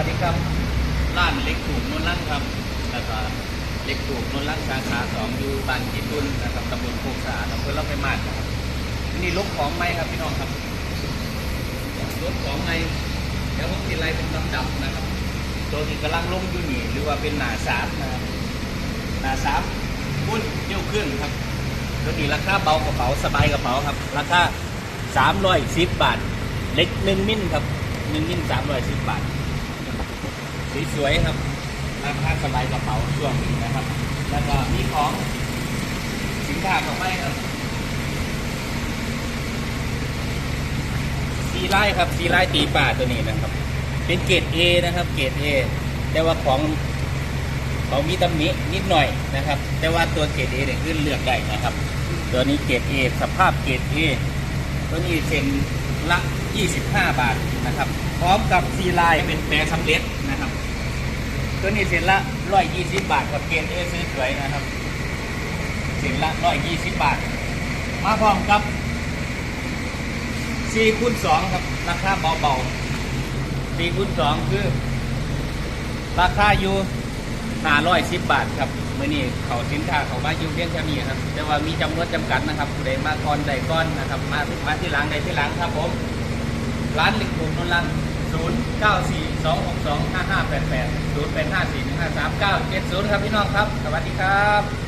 วัสดีครับร้านเล็กถูกนนท์ลังครับแล้วก็เล็กถูกนนท์ลังสาขาสองอยู่บ้านกิตุนนะครับตำบลโคกสะอาดอำเภอละไมมาดครับนี่ลบของไหมครับพี่น้องครับลบของไหมเดี๋ยวผมทีไรเป็นลำดับนะครับ ตัวที่กำลังลงอยู่นี่หรือว่าเป็นหนาสามนะครับหนาสามพุ่นเกี่ยวเครื่องครับตัวนี้ราคาเบากระเป๋าสบายกระเป๋าครับ ราคาสามร้อยสิบบาท เล็กหนึ่งมิลครับหนึ่งมิลสามร้อยสิบบาท สวยๆครับราคาสบายกระเป๋าช่วงนี้นะครับ แล้วก็มีของสินค้าของไม่ครับซีไล่ครับซีไล่ตีป่าตัวนี้นะครับ เป็นเกรด A นะครับ เกรด A แต่ว่าของของมีตำหนินิดหน่อยนะครับ แต่ว่าตัวเกรด A เนี่ยขึ้นเลือกได้นะครับ ตัวนี้เกรด A สภาพเกรด A ตัวนี้เซ็นละ 25 บาทนะครับ พร้อมกับซีไลน์เป็นแปรสำเร็จ ตัวนี้เซ็นละ120บาทกับเกรด A ซื้อสวยนะครับเซ็นละ120บาท มาพร้อมกับ4คูณ2ครับ ราคาเบาๆสี่คูณสองคือ ราคาอยู่ห้าร้อยสิบบาทครับเมื่อนี้เขาสินค้าเขามาอยู่เพียงแค่นี้ครับ แต่ว่ามีจำนวนจำกัดนะครับผู้ใดมาก่อนใดก่อนนะครับ มามาที่หลังใดที่หลังครับผม ร้านหลิกมุมนนลัง ศูนย์เก้าสี่สองหกสองห้าห้าแปดแปดศูนย์แปดห้าสี่หนึ่งห้าสามเก้าเจ็ดศูนย์ครับพี่น้องครับ สวัสดีครับ